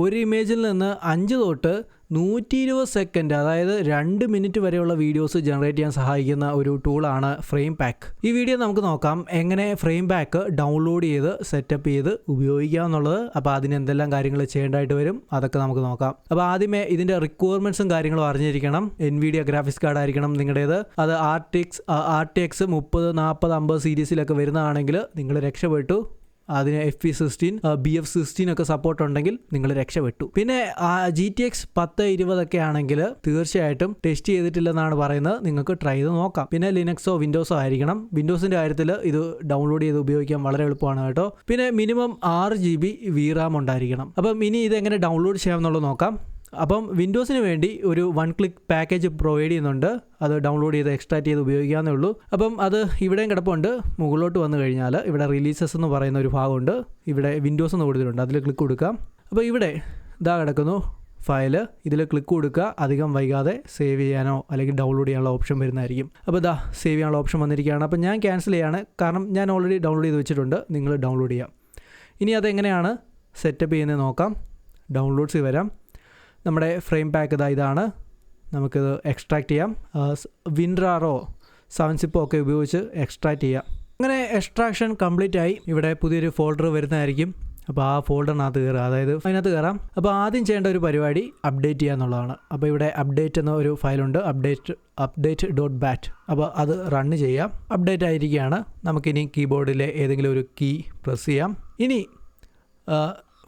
ഒരു ഇമേജിൽ നിന്ന് അഞ്ച് തൊട്ട് നൂറ്റി ഇരുപത് സെക്കൻഡ് അതായത് രണ്ട് മിനിറ്റ് വരെയുള്ള വീഡിയോസ് ജനറേറ്റ് ചെയ്യാൻ സഹായിക്കുന്ന ഒരു ടൂളാണ് ഫ്രെയിം പാക്ക് ഈ വീഡിയോ നമുക്ക് നോക്കാം. എങ്ങനെ ഫ്രെയിം പാക്ക് ഡൗൺലോഡ് ചെയ്ത് സെറ്റപ്പ് ചെയ്ത് ഉപയോഗിക്കാം എന്നുള്ളത്. അപ്പോൾ അതിന് എന്തെല്ലാം കാര്യങ്ങൾ ചെയ്യേണ്ടതായിട്ട് വരും അതൊക്കെ നമുക്ക് നോക്കാം. അപ്പോൾ ആദ്യമേ ഇതിന്റെ റിക്വയർമെന്റ്സും കാര്യങ്ങളും അറിഞ്ഞിരിക്കണം. എൻ വീഡിയോ ഗ്രാഫിക്സ് കാർഡ് ആയിരിക്കണം നിങ്ങളുടേത്. അത് R T X R T X മുപ്പത് നാൽപ്പത് അമ്പത് സീരീസിലൊക്കെ വരുന്നതാണെങ്കിൽ നിങ്ങൾ രക്ഷപ്പെട്ടു. അതിന് F P sixteen B F sixteen ഒക്കെ സപ്പോർട്ട് ഉണ്ടെങ്കിൽ നിങ്ങൾ രക്ഷപ്പെട്ടു. പിന്നെ ജി ടി എക്സ് പത്ത് ഇരുപതൊക്കെ ആണെങ്കിൽ തീർച്ചയായിട്ടും ടെസ്റ്റ് ചെയ്തിട്ടില്ലെന്നാണ് പറയുന്നത്. നിങ്ങൾക്ക് ട്രൈ ചെയ്ത് നോക്കാം. പിന്നെ ലിനക്സോ വിൻഡോസോ ആയിരിക്കണം. വിൻഡോസിന്റെ കാര്യത്തിൽ ഇത് ഡൗൺലോഡ് ചെയ്ത് ഉപയോഗിക്കാൻ വളരെ എളുപ്പമാണ് കേട്ടോ. പിന്നെ മിനിമം ആറ് ജി ബി വി റാം ഉണ്ടായിരിക്കണം. അപ്പം ഇനി ഇതെങ്ങനെ ഡൗൺലോഡ് ചെയ്യാമെന്നുള്ളത് നോക്കാം. അപ്പം വിൻഡോസിന് വേണ്ടി ഒരു വൺ ക്ലിക്ക് പാക്കേജ് പ്രൊവൈഡ് ചെയ്യുന്നുണ്ട്. അത് ഡൗൺലോഡ് ചെയ്ത് എക്സ്ട്രാക്ട് ചെയ്ത് ഉപയോഗിക്കാവുന്നേ ഉള്ളൂ. അപ്പം അത് ഇവിടെയും കിടപ്പുണ്ട്. മുകളിലോട്ട് വന്നു കഴിഞ്ഞാൽ ഇവിടെ റിലീസസ് എന്ന് പറയുന്ന ഒരു ഭാഗമുണ്ട്. ഇവിടെ വിൻഡോസ് എന്ന് കൊടുത്തിട്ടുണ്ട്. അതിൽ ക്ലിക്ക് കൊടുക്കാം. അപ്പോൾ ഇവിടെ ഇതാ കിടക്കുന്നു ഫയൽ ഇതിൽ ക്ലിക്ക് കൊടുക്കുക. അധികം വൈകാതെ സേവ് ചെയ്യാനോ അല്ലെങ്കിൽ ഡൗൺലോഡ് ചെയ്യാനുള്ള ഓപ്ഷൻ വരുന്നതായിരിക്കും. അപ്പോൾ ഇതാ സേവ് ചെയ്യാനുള്ള ഓപ്ഷൻ വന്നിരിക്കുകയാണ്. അപ്പോൾ ഞാൻ ക്യാൻസൽ ചെയ്യാണ്. കാരണം ഞാൻ ഓൾറെഡി ഡൗൺലോഡ് ചെയ്ത് വെച്ചിട്ടുണ്ട്. നിങ്ങൾ ഡൗൺലോഡ് ചെയ്യാം. ഇനി അതെങ്ങനെയാണ് സെറ്റപ്പ് ചെയ്യുന്നത് നോക്കാം. ഡൗൺലോഡ്സ് വരാം. നമ്മുടെ ഫ്രെയിം പാക്ക് ഇതാ ഇതാണ്. നമുക്കിത് എക്സ്ട്രാക്ട് ചെയ്യാം. വിൻഡ്രാറോ സെവൻ സിപ്പോ ഒക്കെ ഉപയോഗിച്ച് എക്സ്ട്രാക്ട് ചെയ്യാം. അങ്ങനെ എക്സ്ട്രാക്ഷൻ കംപ്ലീറ്റ് ആയി. ഇവിടെ പുതിയൊരു ഫോൾഡർ വരുന്നതായിരിക്കും. അപ്പോൾ ആ ഫോൾഡറിനകത്ത് കയറുക അതായത് അതിനകത്ത് കയറാം. അപ്പോൾ ആദ്യം ചെയ്യേണ്ട ഒരു പരിപാടി അപ്ഡേറ്റ് ചെയ്യുക എന്നുള്ളതാണ്. അപ്പോൾ ഇവിടെ അപ്ഡേറ്റ് എന്ന ഒരു ഫയലുണ്ട്. Update update dot bat. അപ്പോൾ അത് റണ്ണ് ചെയ്യാം. അപ്ഡേറ്റ് ആയിരിക്കുകയാണ്. നമുക്കിനി കീബോർഡിലെ ഏതെങ്കിലും ഒരു കീ പ്രസ് ചെയ്യാം. ഇനി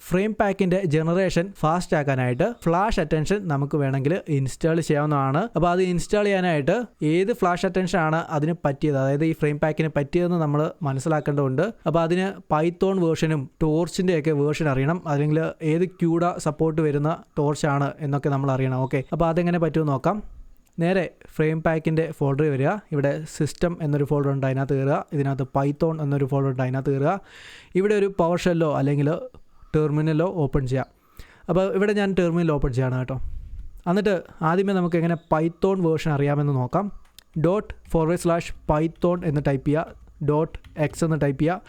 ഫ്രെയിം പാക്കിന്റെ ജനറേഷൻ ഫാസ്റ്റ് ആക്കാനായിട്ട് ഫ്ലാഷ് അറ്റൻഷൻ നമുക്ക് വേണമെങ്കിൽ ഇൻസ്റ്റാൾ ചെയ്യാവുന്നതാണ്. അപ്പോൾ അത് ഇൻസ്റ്റാൾ ചെയ്യാനായിട്ട് ഏത് ഫ്ലാഷ് അറ്റൻഷൻ ആണ് അതിന് പറ്റിയത്? അതായത് ഈ ഫ്രെയിം പാക്കിന് പറ്റിയതെന്ന് നമ്മൾ മനസ്സിലാക്കേണ്ടതുണ്ട്. അപ്പോൾ അതിന് പൈത്തോൺ വേർഷനും ടോർച്ചിന്റെ ഒക്കെ വേർഷൻ അറിയണം. അല്ലെങ്കിൽ ഏത് ക്യൂഡ സപ്പോർട്ട് വരുന്ന ടോർച്ചാണ് എന്നൊക്കെ നമ്മൾ അറിയണം. ഓക്കെ അപ്പോൾ അതെങ്ങനെ പറ്റുമെന്ന് നോക്കാം. നേരെ ഫ്രെയിം പാക്കിന്റെ ഫോൾഡർ വരിക. ഇവിടെ സിസ്റ്റം എന്നൊരു ഫോൾഡർ ഉണ്ട് അതിനകത്ത് കയറുക. ഇതിനകത്ത് പൈത്തോൺ എന്നൊരു ഫോൾഡർ ഉണ്ട് അതിനകത്ത് കയറുക. ഇവിടെ ഒരു പവർ ഷെല്ലോ അല്ലെങ്കിൽ ടെർമിനലോ ഓപ്പൺ ചെയ്യാം. അപ്പോൾ ഇവിടെ ഞാൻ ടെർമിനൽ ഓപ്പൺ ചെയ്യാണ് കേട്ടോ. എന്നിട്ട് ആദ്യമേ നമുക്ക് എങ്ങനെ പൈത്തോൺ വേർഷൻ അറിയാമെന്ന് നോക്കാം. ഡോട്ട് ഫോർവേഡ് സ്ലാഷ് പൈത്തോൺ എന്ന് ടൈപ്പ് ചെയ്യുക ഡോട്ട് എക്സ് എന്ന് ടൈപ്പ് ചെയ്യുക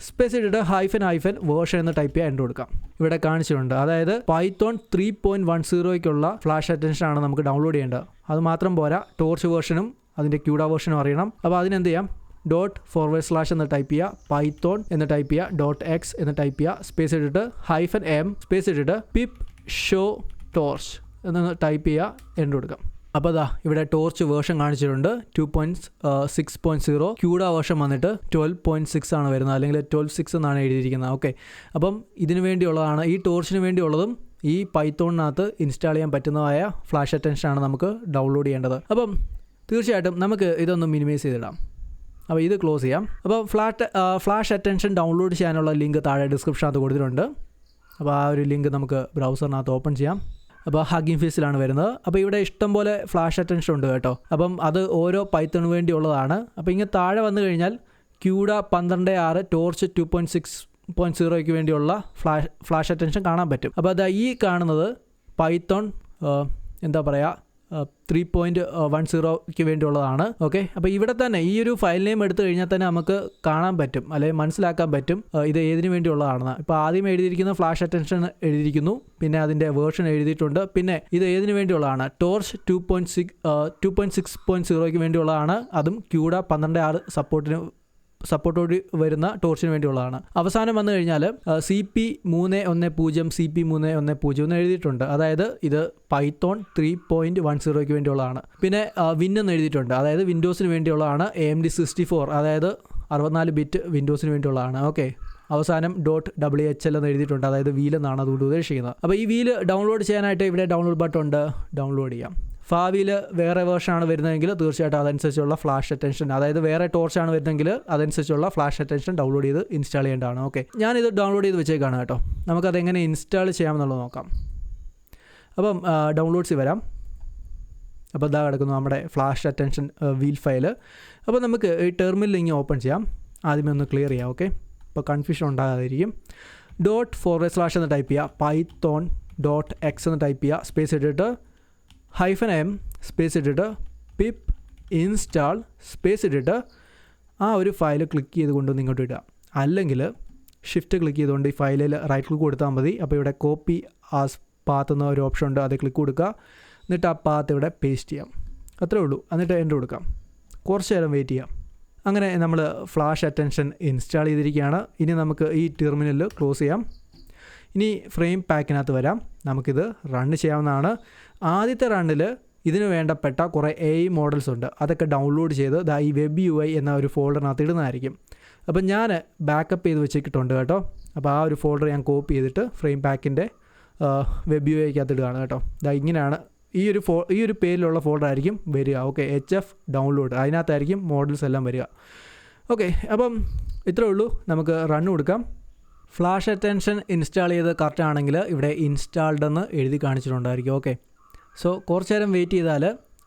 സ്പേസ് ഹൈഫൻ ഹൈഫൻ വേർഷൻ എന്ന് ടൈപ്പ് ചെയ്യുക എന്റെ കൊടുക്കാം. ഇവിടെ കാണിച്ചിട്ടുണ്ട്. അതായത് പൈത്തോൺ ത്രീ പോയിന്റ് വൺ സീറോയ്ക്കുള്ള ഫ്ലാഷ് അറ്റൻഷൻ ആണ് നമുക്ക് ഡൗൺലോഡ് ചെയ്യേണ്ടത്. അത് മാത്രം പോരാ. ടോർച്ച് വേർഷനും അതിന്റെ ക്യൂഡ വേർഷനും അറിയണം. അപ്പോൾ അതിനെന്ത് ചെയ്യാം? ഡോട്ട് ഫോർവേഡ് സ്ലാഷ് എന്ന് ടൈപ്പ് ചെയ്യുക പൈത്തോൺ എന്ന് ടൈപ്പ് ചെയ്യുക ഡോട്ട് എക്സ് എന്ന് ടൈപ്പ് ചെയ്യുക സ്പേസ് ഇട്ടിട്ട് ഹൈഫൻ എം സ്പേസ് ഇട്ടിട്ട് പിപ്പ് ഷോ ടോർച്ച് എന്ന് ടൈപ്പ് ചെയ്യുക എന്റെ കൊടുക്കാം. അപ്പോൾ അതാ ഇവിടെ ടോർച്ച് വേർഷൻ കാണിച്ചിട്ടുണ്ട്. Two point six point zero CUDA version വന്നിട്ട് ട്വൽവ് പോയിന്റ് സിക്സ് ആണ് വരുന്നത്. അല്ലെങ്കിൽ ട്വൽവ് സിക്സ് എന്നാണ് എഴുതിയിരിക്കുന്നത്. ഓക്കെ അപ്പം ഇതിനു വേണ്ടിയുള്ളതാണ് ഈ ടോർച്ചിന് വേണ്ടിയുള്ളതും ഈ പൈത്തോണിനകത്ത് ഇൻസ്റ്റാൾ ചെയ്യാൻ പറ്റുന്നതായ ഫ്ലാഷ് അറ്റൻഷനാണ് നമുക്ക് ഡൗൺലോഡ് ചെയ്യേണ്ടത്. അപ്പം തീർച്ചയായിട്ടും നമുക്ക് ഇതൊന്ന് മിനിമൈസ് ചെയ്തിടാം. അപ്പോൾ ഇത് ക്ലോസ് ചെയ്യാം. അപ്പോൾ ഫ്ലാറ്റ് ഫ്ലാഷ് അറ്റൻഷൻ ഡൗൺലോഡ് ചെയ്യാനുള്ള ലിങ്ക് താഴെ ഡിസ്ക്രിപ്ഷനകത്ത് കൊടുത്തിട്ടുണ്ട്. അപ്പോൾ ആ ഒരു ലിങ്ക് നമുക്ക് ബ്രൗസറിനകത്ത് ഓപ്പൺ ചെയ്യാം. അപ്പോൾ ഹഗിംഗ് ഫീസിലാണ് വരുന്നത്. അപ്പോൾ ഇവിടെ ഇഷ്ടം പോലെ ഫ്ലാഷ് അറ്റൻഷൻ ഉണ്ട് കേട്ടോ. അപ്പം അത് ഓരോ പൈത്തണിന് വേണ്ടിയുള്ളതാണ്. അപ്പോൾ ഇങ്ങനെ താഴെ വന്നു കഴിഞ്ഞാൽ ക്യൂഡ പന്ത്രണ്ട് ആറ് torch two point six point സീറോയ്ക്ക് വേണ്ടിയുള്ള ഫ്ലാഷ് ഫ്ലാഷ് അറ്റൻഷൻ കാണാൻ പറ്റും. അപ്പോൾ അത് ഈ കാണുന്നത് പൈത്തോൺ എന്താ പറയുക ത്രീ പോയിന്റ് വൺ സീറോയ്ക്ക് വേണ്ടിയുള്ളതാണ്. ഓക്കെ അപ്പോൾ ഇവിടെ തന്നെ ഈ ഒരു ഫയൽ നെയിം എടുത്തു കഴിഞ്ഞാൽ തന്നെ നമുക്ക് കാണാൻ പറ്റും. അല്ലെങ്കിൽ മനസ്സിലാക്കാൻ പറ്റും. ഇത് ഏതിനു വേണ്ടിയുള്ളതാണെന്ന്. ഇപ്പോൾ ആദ്യം എഴുതിയിരിക്കുന്ന ഫ്ലാഷ് അറ്റൻഷൻ എഴുതിയിരിക്കുന്നു. പിന്നെ അതിന്റെ വേർഷൻ എഴുതിയിട്ടുണ്ട്. പിന്നെ ഇത് ഏതിനു വേണ്ടിയുള്ളതാണ്? Torch two point six two point six point സീറോയ്ക്ക് വേണ്ടിയുള്ളതാണ്. അതും ക്യൂഡ പന്ത്രണ്ട് ആറ് സപ്പോർട്ടിന് സപ്പോർട്ടോട് വരുന്ന ടോർച്ചിന് വേണ്ടിയുള്ളതാണ്. അവസാനം വന്നു കഴിഞ്ഞാൽ സി പി മൂന്ന് ഒന്ന് പൂജ്യം സി പി മൂന്ന് ഒന്ന് പൂജ്യം എന്ന് എഴുതിയിട്ടുണ്ട്. അതായത് ഇത് പൈത്തോൺ ത്രീ പോയിന്റ് വൺ സീറോയ്ക്ക് വേണ്ടിയുള്ളതാണ്. പിന്നെ വിൻ എന്ന് എഴുതിയിട്ടുണ്ട്. അതായത് വിൻഡോസിന് വേണ്ടിയുള്ളതാണ് A M D sixty four അതായത് അറുപത്തിനാല് ബിറ്റ് വിൻഡോസിന് വേണ്ടിയുള്ളതാണ്. ഓക്കെ. അവസാനം ഡോട്ട് ഡബ്ല്യു എച്ച് എൽ എന്ന് എഴുതിയിട്ടുണ്ട്. അതായത് വീലെന്നാണ് അതുകൊണ്ട് ഉദ്ദേശിക്കുന്നത്. അപ്പോൾ ഈ വീൽ ഡൗൺലോഡ് ചെയ്യാനായിട്ട് ഇവിടെ ഡൗൺലോഡ് ബട്ടൺ ഉണ്ട്. ഡൗൺലോഡ് ചെയ്യാം. ഭാവിയിൽ വേറെ വേർഷനാണ് വരുന്നതെങ്കിൽ തീർച്ചയായിട്ടും അതനുസരിച്ചുള്ള ഫ്ലാഷ് അറ്റൻഷൻ അതായത് വേറെ ടോർച്ചാണ് വരുന്നതെങ്കിൽ അതനുസരിച്ചുള്ള ഫ്ലാഷ് അറ്റൻഷൻ ഡൗൺലോഡ് ചെയ്ത് ഇൻസ്റ്റാൾ ചെയ്യേണ്ടതാണ്. ഓക്കെ ഞാനിത് ഡൗൺലോഡ് ചെയ്ത് വെച്ചേക്കാണ് കേട്ടോ. നമുക്കത് എങ്ങനെ ഇൻസ്റ്റാൾ ചെയ്യാമെന്നുള്ളത് നോക്കാം. അപ്പം ഡൗൺലോഡ്സ് വരാം. അപ്പോൾ ഇതാ കിടക്കുന്നു നമ്മുടെ ഫ്ലാഷ് അറ്റൻഷൻ വീൽ ഫയൽ അപ്പോൾ നമുക്ക് ഈ ടെർമിനൽ ഇങ്ങനെ ഓപ്പൺ ചെയ്യാം. ആദ്യമേ ഒന്ന് ക്ലിയർ ചെയ്യാം ഓക്കെ അപ്പോൾ കൺഫ്യൂഷൻ ഉണ്ടാകാതിരിക്കും. ഡോട്ട് ഫോർവേഡ് സ്ലാഷ് എന്ന് ടൈപ്പ് ചെയ്യുക. പൈത്തോൺ ഡോട്ട് എക്സ് എന്ന് ടൈപ്പ് ചെയ്യുക. സ്പേസ് ഇട്ടിട്ട് ഹൈഫൻ എം സ്പേസ് ഇട്ടിട്ട് പിപ്പ് ഇൻസ്റ്റാൾ സ്പേസ് ഇട്ടിട്ട് ആ ഒരു ഫയൽ ക്ലിക്ക് ചെയ്തുകൊണ്ട് ഇങ്ങോട്ട് ഇടുക. അല്ലെങ്കിൽ ഷിഫ്റ്റ് ക്ലിക്ക് ചെയ്തുകൊണ്ട് ഈ ഫയലിൽ റൈറ്റ് ക്ലിക്ക് കൊടുത്താൽ മതി. അപ്പോൾ ഇവിടെ കോപ്പി ആ പാത്ത് എന്ന ഒരു ഓപ്ഷൻ ഉണ്ട്. അത് ക്ലിക്ക് കൊടുക്കുക. എന്നിട്ട് ആ പാത്ത് ഇവിടെ പേസ്റ്റ് ചെയ്യാം. അത്രേ ഉള്ളൂ. എന്നിട്ട് എന്റർ കൊടുക്കാം. കുറച്ച് നേരം വെയിറ്റ് ചെയ്യാം. അങ്ങനെ നമ്മൾ ഫ്ലാഷ് അറ്റൻഷൻ ഇൻസ്റ്റാൾ ചെയ്തിരിക്കുകയാണ്. ഇനി നമുക്ക് ഈ ടെർമിനൽ ക്ലോസ് ചെയ്യാം. ഇനി ഫ്രെയിം പാക്കിനകത്ത് വരാം. നമുക്കിത് റണ്ണ് ചെയ്യാവുന്നതാണ്. ആദ്യത്തെ റണ്ണിൽ ഇതിന് വേണ്ടപ്പെട്ട കുറേ എ ഐ മോഡൽസ് ഉണ്ട്. അതൊക്കെ ഡൗൺലോഡ് ചെയ്ത് ദാ ഈ വെബ് യു ഐ എന്ന ഒരു ഫോൾഡറിനകത്ത് ഇടുന്നതായിരിക്കും. അപ്പം ഞാൻ ബാക്കപ്പ് ചെയ്ത് വെച്ചിട്ടുണ്ട് കേട്ടോ. അപ്പോൾ ആ ഒരു ഫോൾഡർ ഞാൻ കോപ്പി ചെയ്തിട്ട് ഫ്രെയിം പാക്കിന്റെ വെബ് യു ഐക്കകത്ത് ഇടുകയാണ് കേട്ടോ. ദാ ഇങ്ങനെയാണ് ഈ ഒരു ഫോ ഈ ഒരു പേരിലുള്ള ഫോൾഡർ ആയിരിക്കും വരിക. ഓക്കെ എച്ച് എഫ് ഡൗൺലോഡ് അതിനകത്തായിരിക്കും മോഡൽസ് എല്ലാം വരിക. ഓക്കെ അപ്പം ഇത്രേ ഉള്ളൂ. നമുക്ക് റൺ കൊടുക്കാം. ഫ്ലാഷ് അറ്റൻഷൻ ഇൻസ്റ്റാൾ ചെയ്ത് കറക്റ്റ് ആണെങ്കിൽ ഇവിടെ ഇൻസ്റ്റാൾഡ് എന്ന് എഴുതി കാണിച്ചിട്ടുണ്ടായിരിക്കും. ഓക്കെ സോ കുറച്ച് നേരം വെയിറ്റ് ചെയ്താൽ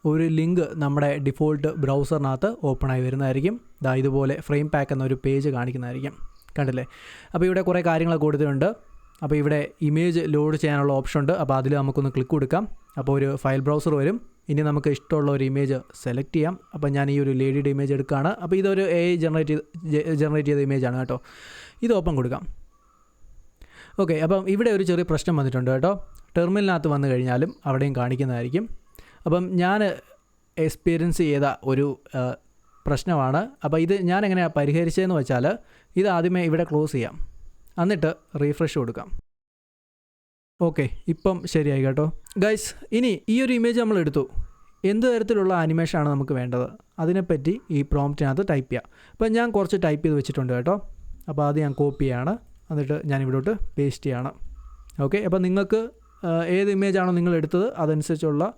ഒരു ലിങ്ക് നമ്മുടെ ഡിഫോൾട്ട് ബ്രൗസറിനകത്ത് ഓപ്പൺ ആയി വരുന്നതായിരിക്കും. ദാ ഇതുപോലെ ഫ്രെയിം പാക്ക് എന്നൊരു പേജ് കാണിക്കുന്നതായിരിക്കും. കണ്ടില്ലേ? അപ്പോൾ ഇവിടെ കുറേ കാര്യങ്ങൾ കൊടുത്തിട്ടുണ്ട്. അപ്പോൾ ഇവിടെ ഇമേജ് ലോഡ് ചെയ്യാനുള്ള ഓപ്ഷൻ ഉണ്ട്. അപ്പോൾ അതിൽ നമുക്കൊന്ന് ക്ലിക്ക് കൊടുക്കാം. അപ്പോൾ ഒരു ഫയൽ ബ്രൗസർ വരും. ഇനി നമുക്ക് ഇഷ്ടമുള്ള ഒരു ഇമേജ് സെലക്ട് ചെയ്യാം. അപ്പോൾ ഞാൻ ഈ ഒരു ലേഡിയുടെ ഇമേജ് എടുക്കുകയാണ്. അപ്പോൾ ഇതൊരു എ ഐ ജനറേറ്റ് ചെയ്ത് ജനറേറ്റ് ചെയ്ത ഇമേജാണ് കേട്ടോ. ഇത് ഓപ്പൺ കൊടുക്കാം. ഓക്കെ അപ്പം ഇവിടെ ഒരു ചെറിയ പ്രശ്നം വന്നിട്ടുണ്ട് കേട്ടോ. ടെർമിനലിനകത്ത് വന്നു കഴിഞ്ഞാലും അവിടെയും കാണിക്കുന്നതായിരിക്കും. അപ്പം ഞാൻ എക്സ്പീരിയൻസ് ചെയ്ത ഒരു പ്രശ്നമാണ്. അപ്പോൾ ഇത് ഞാൻ എങ്ങനെയാണ് പരിഹരിച്ചതെന്ന് വെച്ചാൽ ഇത് ആദ്യമേ ഇവിടെ ക്ലോസ് ചെയ്യാം. എന്നിട്ട് റീഫ്രഷ് കൊടുക്കാം. ഓക്കെ ഇപ്പം ശരിയായി കേട്ടോ. ഗൈസ് ഇനി ഈ ഒരു ഇമേജ് നമ്മൾ എടുത്തു. എന്ത് തരത്തിലുള്ള ആനിമേഷനാണ് നമുക്ക് വേണ്ടത്? അതിനെപ്പറ്റി ഈ പ്രോംപ്റ്റിനകത്ത് ടൈപ്പ് ചെയ്യാം. അപ്പം ഞാൻ കുറച്ച് ടൈപ്പ് ചെയ്ത് വെച്ചിട്ടുണ്ട് കേട്ടോ. അപ്പോൾ അത് ഞാൻ കോപ്പി ചെയ്യാണ്. എന്നിട്ട് ഞാൻ ഇവിടോട്ട് പേസ്റ്റ് ചെയ്യണം. ഓക്കെ അപ്പോൾ നിങ്ങൾക്ക് ഏത് ഇമേജാണോ നിങ്ങൾ എടുത്തത് അതനുസരിച്ചുള്ള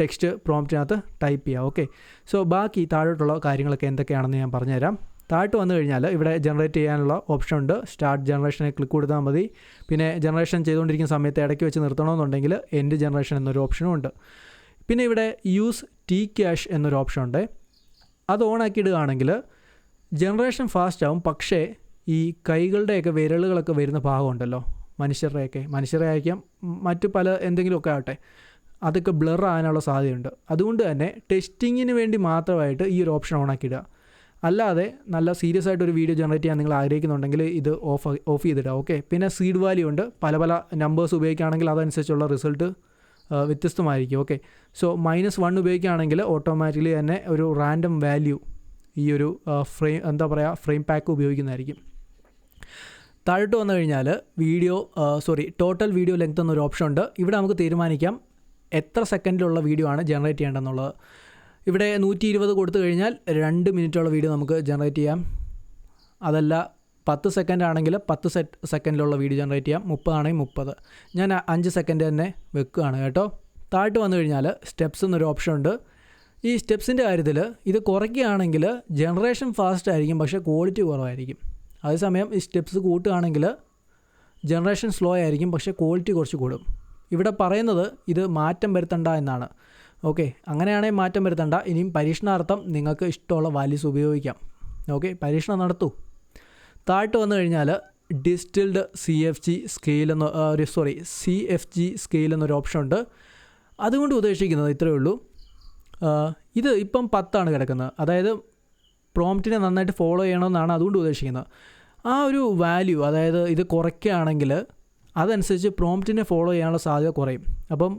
ടെക്സ്റ്റ് പ്രോംപ്റ്റിനകത്ത് ടൈപ്പ് ചെയ്യാം. ഓക്കെ സോ ബാക്കി താഴോട്ടുള്ള കാര്യങ്ങളൊക്കെ എന്തൊക്കെയാണെന്ന് ഞാൻ പറഞ്ഞുതരാം. താഴോട്ട് വന്നു കഴിഞ്ഞാൽ ഇവിടെ ജനറേറ്റ് ചെയ്യാനുള്ള ഓപ്ഷൻ ഉണ്ട്. സ്റ്റാർട്ട് ജനറേഷനെ ക്ലിക്ക് കൊടുത്താൽ മതി. പിന്നെ ജനറേഷൻ ചെയ്തുകൊണ്ടിരിക്കുന്ന സമയത്ത് ഇടയ്ക്ക് വെച്ച് നിർത്തണമെന്നുണ്ടെങ്കിൽ എൻഡ് ജനറേഷൻ എന്നൊരു ഓപ്ഷനും ഉണ്ട്. പിന്നെ ഇവിടെ യൂസ് ടി ക്യാഷ് എന്നൊരു ഓപ്ഷൻ ഉണ്ട്. അത് ഓൺ ആക്കിയിടുകയാണെങ്കിൽ ജനറേഷൻ ഫാസ്റ്റ് ആവും. പക്ഷേ ഈ കൈകളുടെയൊക്കെ വിരലുകളൊക്കെ വരുന്ന ഭാഗമുണ്ടല്ലോ. മനുഷ്യരുടെയൊക്കെ. മനുഷ്യരെ അയക്കാം മറ്റു പല എന്തെങ്കിലുമൊക്കെ ആവട്ടെ. അതൊക്കെ ബ്ലർ ആകാനുള്ള സാധ്യതയുണ്ട്. അതുകൊണ്ട് തന്നെ ടെസ്റ്റിങ്ങിന് വേണ്ടി മാത്രമായിട്ട് ഈ ഒരു ഓപ്ഷൻ ഓൺ ആക്കിയിടുക. അല്ലാതെ നല്ല സീരിയസ് ആയിട്ട് ഒരു വീഡിയോ ജനറേറ്റ് ചെയ്യാൻ നിങ്ങൾ ആഗ്രഹിക്കുന്നുണ്ടെങ്കിൽ ഇത് ഓഫ് ഓഫ് ചെയ്തിടുക. ഓക്കെ പിന്നെ സീഡ് വാല്യൂ ഉണ്ട്. പല പല നമ്പേഴ്സ് ഉപയോഗിക്കുകയാണെങ്കിൽ അതനുസരിച്ചുള്ള റിസൾട്ട് വ്യത്യസ്തമായിരിക്കും. ഓക്കെ സോ മൈനസ് വൺ ഉപയോഗിക്കുകയാണെങ്കിൽ ഓട്ടോമാറ്റിക്കലി തന്നെ ഒരു റാൻഡം വാല്യൂ ഈ ഒരു ഫ്രെയിം എന്താ പറയുക ഫ്രെയിം പാക്ക് ഉപയോഗിക്കുന്നതായിരിക്കും. താഴോട്ട് വന്നു കഴിഞ്ഞാൽ video sorry total video length എന്നൊരു ഓപ്ഷൻ ഉണ്ട്. ഇവിടെ നമുക്ക് തീരുമാനിക്കാം എത്ര സെക്കൻഡിലുള്ള വീഡിയോ ആണ് ജനറേറ്റ് ചെയ്യേണ്ടതെന്നുള്ളത്. ഇവിടെ നൂറ്റി ഇരുപത് കൊടുത്തു കഴിഞ്ഞാൽ രണ്ട് മിനിറ്റുള്ള വീഡിയോ നമുക്ക് ജനറേറ്റ് ചെയ്യാം. അതല്ല പത്ത് സെക്കൻഡ് ആണെങ്കിൽ പത്ത് സെറ്റ് സെക്കൻഡിലുള്ള വീഡിയോ ജനറേറ്റ് ചെയ്യാം. മുപ്പതാണെങ്കിൽ മുപ്പത്. ഞാൻ അഞ്ച് സെക്കൻഡ് തന്നെ വെക്കുകയാണ് കേട്ടോ. താഴ്ത്ത് വന്നു കഴിഞ്ഞാൽ സ്റ്റെപ്സ് എന്നൊരു ഓപ്ഷൻ ഉണ്ട്. ഈ സ്റ്റെപ്സിന്റെ കാര്യത്തിൽ ഇത് കുറയ്ക്കുകയാണെങ്കിൽ ജനറേഷൻ ഫാസ്റ്റ് ആയിരിക്കും പക്ഷേ ക്വാളിറ്റി കുറവായിരിക്കും. അതേസമയം ഈ സ്റ്റെപ്സ് കൂട്ടുകയാണെങ്കിൽ ജനറേഷൻ സ്ലോ ആയിരിക്കും പക്ഷേ ക്വാളിറ്റി കുറച്ച് കൂടും. ഇവിടെ പറയുന്നത് ഇത് മാറ്റം വരുത്തണ്ട എന്നാണ്. ഓക്കെ അങ്ങനെയാണെങ്കിൽ മാറ്റം വരുത്തണ്ട. ഇനിയും പരീക്ഷണാർത്ഥം നിങ്ങൾക്ക് ഇഷ്ടമുള്ള വാല്യൂസ് ഉപയോഗിക്കാം. ഓക്കെ പരീക്ഷണം നടത്തൂ. താഴ്ത്ത് വന്നു കഴിഞ്ഞാൽ distilled C F G scale എന്ന ഒരു sorry C F G scale എന്നൊരു ഓപ്ഷൻ ഉണ്ട് അതുകൊണ്ട് ഉദ്ദേശിക്കുന്നത് ഇത്രയേ ഉള്ളൂ. ഇത് ഇപ്പം പത്താണ് കിടക്കുന്നത്. അതായത് പ്രോംപ്റ്റിനെ നന്നായിട്ട് ഫോളോ ചെയ്യണമെന്നാണ് അതുകൊണ്ട് ഉദ്ദേശിക്കുന്നത്. ആ ഒരു വാല്യൂ അതായത് ഇത് കുറയ്ക്കുകയാണെങ്കിൽ അതനുസരിച്ച് പ്രോംപ്റ്റിനെ ഫോളോ ചെയ്യാനുള്ള സാധ്യത കുറയും. അപ്പം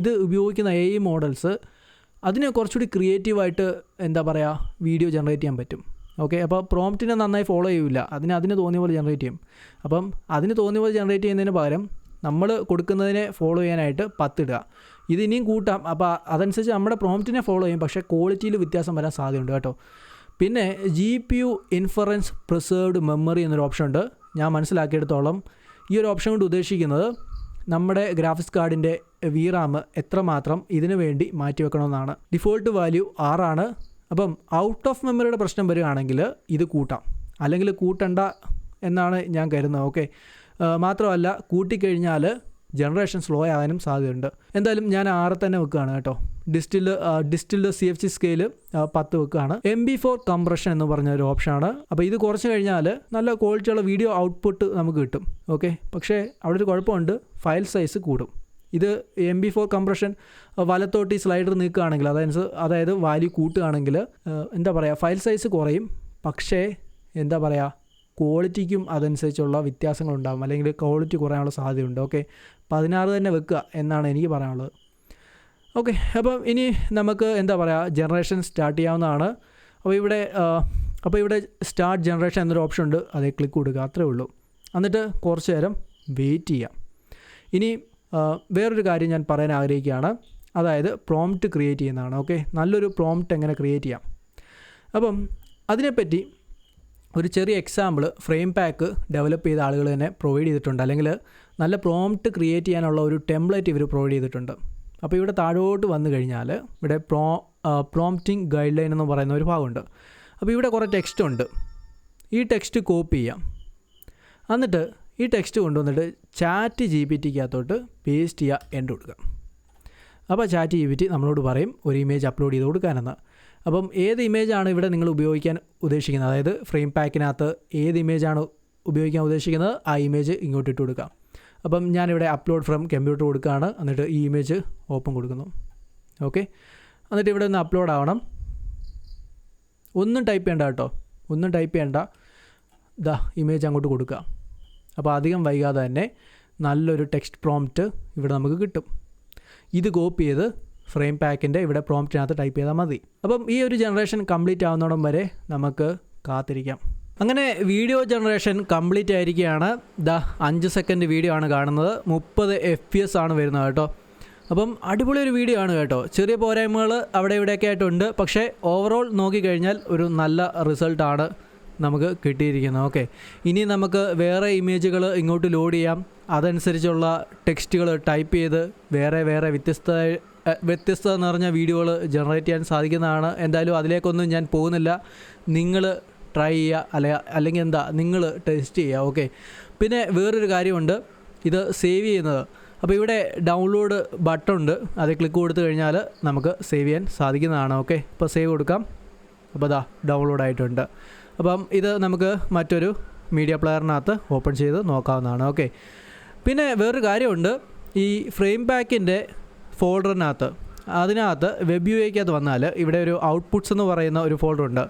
ഇത് ഉപയോഗിക്കുന്ന എ ഐ മോഡൽസ് അതിനെ കുറച്ചുകൂടി ക്രിയേറ്റീവായിട്ട് എന്താ പറയുക വീഡിയോ ജനറേറ്റ് ചെയ്യാൻ പറ്റും. ഓക്കെ അപ്പോൾ പ്രോംപ്റ്റിനെ നന്നായി ഫോളോ ചെയ്യില്ല അതിന് അതിന് തോന്നിയ പോലെ ജനറേറ്റ് ചെയ്യും. അപ്പം അതിന് തോന്നിയ പോലെ ജനറേറ്റ് ചെയ്യുന്നതിന് പകരം നമ്മൾ കൊടുക്കുന്നതിനെ ഫോളോ ചെയ്യാനായിട്ട് പത്തിടുക ഇത് ഇനിയും കൂട്ടാം. അപ്പോൾ അതനുസരിച്ച് നമ്മുടെ പ്രോംപ്റ്റിനെ ഫോളോ ചെയ്യും. പക്ഷേ ക്വാളിറ്റിയിൽ വ്യത്യാസം വരാൻ സാധ്യതയുണ്ട് കേട്ടോ. പിന്നെ G P U inference preserved memory എന്നൊരു ഓപ്ഷൻ ഉണ്ട് ഞാൻ മനസ്സിലാക്കിയെടുത്തോളം. ഈ ഒരു ഓപ്ഷൻ കൊണ്ട് ഉദ്ദേശിക്കുന്നത് നമ്മുടെ ഗ്രാഫിക്സ് കാർഡിന്റെ വീറാമ് റാം എത്രമാത്രം ഇതിനു വേണ്ടി മാറ്റി വെക്കണമെന്നാണ് ഡിഫോൾട്ട് വാല്യൂ ആറാണ് അപ്പം ഔട്ട് ഓഫ് മെമ്മറിയുടെ പ്രശ്നം വരികയാണെങ്കിൽ ഇത് കൂട്ടാം. അല്ലെങ്കിൽ കൂട്ടണ്ട എന്നാണ് ഞാൻ കരുതുന്നത്. ഓക്കെ മാത്രമല്ല കൂട്ടിക്കഴിഞ്ഞാൽ ജനറേഷൻ സ്ലോ ആകാനും സാധ്യതയുണ്ട്. എന്തായാലും ഞാൻ ആറ് തന്നെ വെക്കുകയാണ് കേട്ടോ. Distilled distilled C F C scale പത്ത് വെക്കുകയാണ് എം ബി ഫോർ കംപ്രഷൻ എന്ന് പറഞ്ഞ ഒരു ഓപ്ഷനാണ്. അപ്പോൾ ഇത് കുറച്ച് കഴിഞ്ഞാൽ നല്ല ക്വാളിറ്റിയുള്ള വീഡിയോ ഔട്ട്പുട്ട് നമുക്ക് കിട്ടും. ഓക്കെ? പക്ഷേ അവിടെ ഒരു കുഴപ്പമുണ്ട്. ഫയൽ സൈസ് കൂടും. ഇത് എം ബി ഫോർ കംപ്രഷൻ വലത്തോട്ട് ഈ സ്ലൈഡർ നീക്കുകയാണെങ്കിൽ അതായത് അതായത് വാല്യൂ കൂട്ടുകയാണെങ്കിൽ എന്താ പറയുക ഫയൽ സൈസ് കുറയും. പക്ഷേ എന്താ പറയുക ക്വാളിറ്റിക്കും അതനുസരിച്ചുള്ള വ്യത്യാസങ്ങളുണ്ടാകും അല്ലെങ്കിൽ ക്വാളിറ്റി കുറയാനുള്ള സാധ്യതയുണ്ട്. ഓക്കെ? പതിനാറ് തന്നെ വെക്കുക എന്നാണ് എനിക്ക് പറയാനുള്ളത്. ഓക്കെ അപ്പം ഇനി നമുക്ക് എന്താ പറയുക ജനറേഷൻ സ്റ്റാർട്ട് ചെയ്യാവുന്നതാണ്. അപ്പോൾ ഇവിടെ അപ്പോൾ ഇവിടെ സ്റ്റാർട്ട് ജനറേഷൻ എന്നൊരു ഓപ്ഷൻ ഉണ്ട്. അതേ ക്ലിക്ക് കൊടുക്കുക അത്രേ ഉള്ളൂ. എന്നിട്ട് കുറച്ച് നേരം വെയിറ്റ് ചെയ്യാം. ഇനി വേറൊരു കാര്യം ഞാൻ പറയാൻ ആഗ്രഹിക്കുകയാണ്. അതായത് പ്രോംപ്റ്റ് ക്രിയേറ്റ് ചെയ്യുന്നതാണ്. ഓക്കെ നല്ലൊരു പ്രോംപ്റ്റ് എങ്ങനെ ക്രിയേറ്റ് ചെയ്യാം? അപ്പം അതിനെപ്പറ്റി ഒരു ചെറിയ എക്സാമ്പിൾ ഫ്രെയിം പാക്ക് ഡെവലപ്പ് ചെയ്ത ആളുകൾ തന്നെ പ്രൊവൈഡ് ചെയ്തിട്ടുണ്ട്. അല്ലെങ്കിൽ നല്ല പ്രോംപ്റ്റ് ക്രിയേറ്റ് ചെയ്യാനുള്ള ഒരു ടെംപ്ലേറ്റ് ഇവർ പ്രൊവൈഡ് ചെയ്തിട്ടുണ്ട്. അപ്പോൾ ഇവിടെ താഴോട്ട് വന്നു കഴിഞ്ഞാൽ ഇവിടെ പ്രോ പ്രോംപ്റ്റിംഗ് ഗൈഡ് ലൈൻ എന്ന് പറയുന്ന ഒരു ഭാഗമുണ്ട്. അപ്പോൾ ഇവിടെ കുറേ ടെക്സ്റ്റ് ഉണ്ട്. ഈ ടെക്സ്റ്റ് കോപ്പി ചെയ്യാം. എന്നിട്ട് ഈ ടെക്സ്റ്റ് കൊണ്ടുവന്നിട്ട് ചാറ്റ് ജി പി ടിക്കകത്തോട്ട് പേസ്റ്റ് ചെയ്യുക എന്റെ കൊടുക്കുക. അപ്പോൾ ചാറ്റ് ജി പി ടി നമ്മളോട് പറയും ഒരു ഇമേജ് അപ്ലോഡ് ചെയ്ത് കൊടുക്കാനെന്ന്. അപ്പം ഏത് ഇമേജാണ് ഇവിടെ നിങ്ങൾ ഉപയോഗിക്കാൻ ഉദ്ദേശിക്കുന്നത്? അതായത് ഫ്രെയിം പാക്കിനകത്ത് ഏത് ഇമേജാണ് ഉപയോഗിക്കാൻ ഉദ്ദേശിക്കുന്നത്? ആ ഇമേജ് ഇങ്ങോട്ട് ഇട്ട് കൊടുക്കാം. അപ്പം ഞാനിവിടെ അപ്ലോഡ് ഫ്രം കമ്പ്യൂട്ടർ കൊടുക്കുകയാണ്. എന്നിട്ട് ഈ ഇമേജ് ഓപ്പൺ കൊടുക്കുന്നു. ഓക്കെ എന്നിട്ട് ഇവിടെ ഒന്ന് അപ്ലോഡ് ആവണം. ഒന്നും ടൈപ്പ് ചെയ്യണ്ട കേട്ടോ. ഒന്നും ടൈപ്പ് ചെയ്യണ്ട. ദാ ഇമേജ് അങ്ങോട്ട് കൊടുക്കുക. അപ്പോൾ അധികം വൈകാതെ തന്നെ നല്ലൊരു ടെക്സ്റ്റ് പ്രോംപ്റ്റ് ഇവിടെ നമുക്ക് കിട്ടും. ഇത് കോപ്പി ചെയ്ത് ഫ്രെയിം പാക്കിന്റെ ഇവിടെ പ്രോംപ്റ്റിനകത്ത് ടൈപ്പ് ചെയ്താൽ മതി. അപ്പം ഈ ഒരു ജനറേഷൻ കംപ്ലീറ്റ് ആവുന്നോടം വരെ നമുക്ക് കാത്തിരിക്കാം. അങ്ങനെ വീഡിയോ ജനറേഷൻ കംപ്ലീറ്റ് ആയിരിക്കുകയാണ്. ദ അഞ്ച് സെക്കൻഡ് വീഡിയോ ആണ് കാണുന്നത്. മുപ്പത് എഫ് പി എസ് ആണ് വരുന്നത് കേട്ടോ. അപ്പം അടിപൊളി ഒരു വീഡിയോ ആണ് കേട്ടോ. ചെറിയ പോരായ്മകൾ അവിടെ ഇവിടെയൊക്കെ ആയിട്ടുണ്ട്. പക്ഷേ ഓവറോൾ നോക്കിക്കഴിഞ്ഞാൽ ഒരു നല്ല റിസൾട്ടാണ് നമുക്ക് കിട്ടിയിരിക്കുന്നത്. ഓക്കെ ഇനി നമുക്ക് വേറെ ഇമേജുകൾ ഇങ്ങോട്ട് ലോഡ് ചെയ്യാം. അതനുസരിച്ചുള്ള ടെക്സ്റ്റുകൾ ടൈപ്പ് ചെയ്ത് വേറെ വേറെ വ്യത്യസ്ത വ്യത്യസ്ത നിറഞ്ഞ വീഡിയോകൾ ജനറേറ്റ് ചെയ്യാൻ സാധിക്കുന്നതാണ്. എന്തായാലും അതിലേക്കൊന്നും ഞാൻ പോകുന്നില്ല. നിങ്ങൾ ട്രൈ ചെയ്യുക അല്ലെ അല്ലെങ്കിൽ എന്താ നിങ്ങൾ ടെസ്റ്റ് ചെയ്യുക ഓക്കെ പിന്നെ വേറൊരു കാര്യമുണ്ട് ഇത് സേവ് ചെയ്യുന്നത്. അപ്പോൾ ഇവിടെ ഡൗൺലോഡ് ബട്ടൺ ഉണ്ട് അത് ക്ലിക്ക് കൊടുത്തു കഴിഞ്ഞാൽ നമുക്ക് സേവ് ചെയ്യാൻ സാധിക്കുന്നതാണ് ഓക്കെ ഇപ്പോൾ സേവ് കൊടുക്കാം. അപ്പോൾ അതാ ഡൗൺലോഡ് ആയിട്ടുണ്ട്. അപ്പം ഇത് നമുക്ക് മറ്റൊരു മീഡിയ പ്ലെയറിനകത്ത് ഓപ്പൺ ചെയ്ത് നോക്കാവുന്നതാണ് ഓക്കെ പിന്നെ വേറൊരു കാര്യമുണ്ട് ഈ ഫ്രെയിം പാക്കിന്റെ ഫോൾഡറിനകത്ത് അതിനകത്ത് വെബ് യു ഐക്കകത്ത് വന്നാൽ ഇവിടെ ഒരു ഔട്ട്പുട്ട്സ് എന്ന് പറയുന്ന ഒരു ഫോൾഡർ ഉണ്ട്.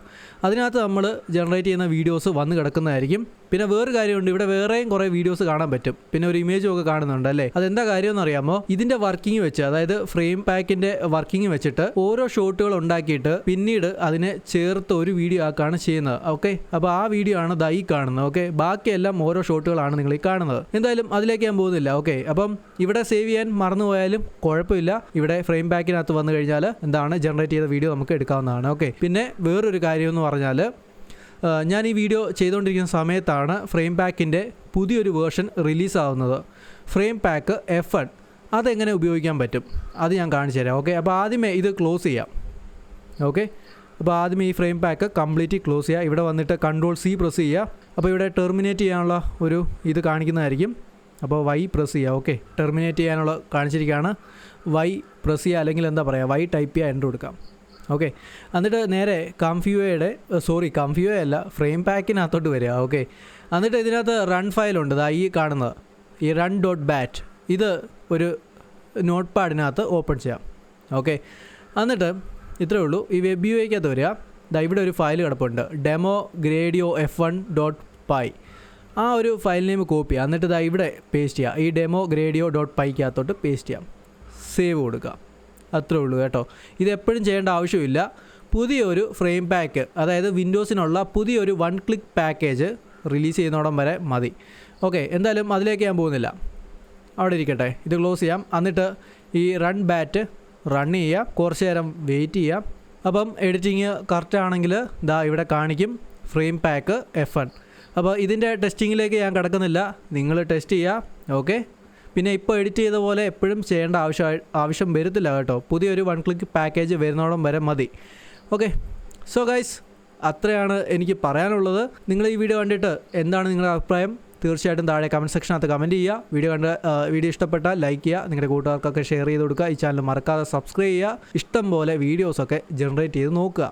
അതിനകത്ത് നമ്മൾ ജനറേറ്റ് ചെയ്യുന്ന വീഡിയോസ് വന്ന് കിടക്കുന്നതായിരിക്കും. പിന്നെ വേറൊരു കാര്യമുണ്ട് ഇവിടെ വേറെയും കുറേ വീഡിയോസ് കാണാൻ പറ്റും. പിന്നെ ഒരു ഇമേജും ഒക്കെ കാണുന്നുണ്ട് അല്ലേ? അതെന്താ കാര്യം എന്ന് അറിയാമോ? ഇതിന്റെ വർക്കിംഗ് വെച്ച് അതായത് ഫ്രെയിം പാക്കിന്റെ വർക്കിംഗ് വെച്ചിട്ട് ഓരോ ഷോട്ടുകൾ ഉണ്ടാക്കിയിട്ട് പിന്നീട് അതിനെ ചേർത്ത് ഒരു വീഡിയോ ആക്കാണ് ചെയ്യുന്നത്. ഓക്കെ അപ്പോൾ ആ വീഡിയോ ആണ് ദൈ കാണുന്നത്. ഓക്കെ ബാക്കിയെല്ലാം ഓരോ ഷോട്ടുകളാണ് നിങ്ങൾ ഈ കാണുന്നത്. എന്തായാലും അതിലേക്ക് ഞാൻ പോകുന്നില്ല. ഓക്കെ അപ്പം ഇവിടെ സേവ് ചെയ്യാൻ മറന്നുപോയാലും കുഴപ്പമില്ല. ഇവിടെ ഫ്രെയിം പാക്കിനകത്ത് വന്നു കഴിഞ്ഞാൽ എന്താണ് ജനറേറ്റ് ചെയ്ത വീഡിയോ നമുക്ക് എടുക്കാവുന്നതാണ്. ഓക്കെ. പിന്നെ വേറൊരു കാര്യം എന്ന് പറഞ്ഞാൽ ഞാൻ ഈ വീഡിയോ ചെയ്തുകൊണ്ടിരിക്കുന്ന സമയത്താണ് ഫ്രെയിം പാക്കിന്റെ പുതിയൊരു വേർഷൻ റിലീസാവുന്നത്. ഫ്രെയിം പാക്ക് എഫ് വൺ അതെങ്ങനെ ഉപയോഗിക്കാൻ പറ്റും? അത് ഞാൻ കാണിച്ചു തരാം. ഓക്കെ. അപ്പോൾ ആദ്യമേ ഇത് ക്ലോസ് ചെയ്യാം. ഓക്കെ. അപ്പോൾ ആദ്യം ഈ ഫ്രെയിം പാക്ക് കംപ്ലീറ്റ് ക്ലോസ് ചെയ്യുക. ഇവിടെ വന്നിട്ട് കൺട്രോൾ സി പ്രസ് ചെയ്യുക. അപ്പോൾ ഇവിടെ ടെർമിനേറ്റ് ചെയ്യാനുള്ള ഒരു ഇത് കാണിക്കുന്നതായിരിക്കും. അപ്പോൾ വൈ പ്രസ് ചെയ്യുക. ഓക്കെ ടെർമിനേറ്റ് ചെയ്യാനുള്ള കാണിച്ചിരിക്കുകയാണ്. വൈ പ്രസ് ചെയ്യുക അല്ലെങ്കിൽ എന്താ പറയുക വൈ ടൈപ്പ് ചെയ്യുക എന്റർ കൊടുക്കാം. ഓക്കെ എന്നിട്ട് നേരെ കംഫ്യൂയുടെ സോറി കംഫ്യൂയ അല്ല ഫ്രെയിം പാക്കിനകത്തോട്ട് വരിക. ഓക്കെ എന്നിട്ട് ഇതിനകത്ത് റൺ ഫയലുണ്ട് ദാ ഈ കാണുന്നത്. ഈ റൺ ഡോട്ട് ബാറ്റ് ഇത് ഒരു നോട്ട് പാഡിനകത്ത് ഓപ്പൺ ചെയ്യാം. ഓക്കെ എന്നിട്ട് ഇത്രയേ ഉള്ളൂ. ഈ വെബ് യു ഐക്കകത്ത് വരിക. ദാ ഇവിടെ ഒരു ഫയൽ കിടപ്പുണ്ട്. Demo gradio F one dot py ആ ഒരു ഫയൽ നെയിം കോപ്പി ചെയ്യുക എന്നിട്ട് ഇതാ ഇവിടെ പേസ്റ്റ് ചെയ്യുക ഈ ഡെമോ ഗ്രേഡിയോ ഡോട്ട് പൈക്കകത്തോട്ട് പേസ്റ്റ് ചെയ്യാം. സേവ് കൊടുക്കുക. അത്രേ ഉള്ളൂ കേട്ടോ. ഇത് എപ്പോഴും ചെയ്യേണ്ട ആവശ്യമില്ല. പുതിയൊരു ഫ്രെയിം പാക്ക് അതായത് വിൻഡോസിനുള്ള പുതിയൊരു വൺ ക്ലിക്ക് പാക്കേജ് റിലീസ് ചെയ്യുന്നോടം വരെ മതി. ഓക്കെ എന്തായാലും അതിലേക്ക് ഞാൻ പോകുന്നില്ല. അവിടെ ഇരിക്കട്ടെ. ഇത് ക്ലോസ് ചെയ്യാം. എന്നിട്ട് ഈ റൺ ബാറ്റ് റൺ ചെയ്യുക. കുറച്ച് നേരം വെയിറ്റ് ചെയ്യാം അപ്പം എഡിറ്റിങ് കറക്റ്റ് ആണെങ്കിൽ ദാ ഇവിടെ കാണിക്കും ഫ്രെയിം പാക്ക് എഫ് വൺ അപ്പോൾ ഇതിന്റെ ടെസ്റ്റിങ്ങിലേക്ക് ഞാൻ കിടക്കുന്നില്ല. നിങ്ങൾ ടെസ്റ്റ് ചെയ്യുക ഓക്കെ? പിന്നെ ഇപ്പോൾ എഡിറ്റ് ചെയ്ത പോലെ എപ്പോഴും ചെയ്യേണ്ട ആവശ്യം ആവശ്യം വരത്തില്ല കേട്ടോ. പുതിയൊരു വൺ ക്ലിക്ക് പാക്കേജ് വരുന്നോടം വരെ മതി. ഓക്കെ? സോ ഗൈസ് അത്രയാണ് എനിക്ക് പറയാനുള്ളത്. നിങ്ങൾ ഈ വീഡിയോ കണ്ടിട്ട് എന്താണ് നിങ്ങളുടെ അഭിപ്രായം? തീർച്ചയായിട്ടും താഴെ കമന്റ് സെക്ഷനകത്ത് കമന്റ് ചെയ്യുക. വീഡിയോ കണ്ട് വീഡിയോ ഇഷ്ടപ്പെട്ടാൽ ലൈക്ക് ചെയ്യുക. നിങ്ങളുടെ കൂട്ടുകാർക്കൊക്കെ ഷെയർ ചെയ്ത് കൊടുക്കുക. ഈ ചാനൽ മറക്കാതെ സബ്സ്ക്രൈബ് ചെയ്യുക. ഇഷ്ടം പോലെ വീഡിയോസൊക്കെ ജനറേറ്റ് ചെയ്ത് നോക്കുക.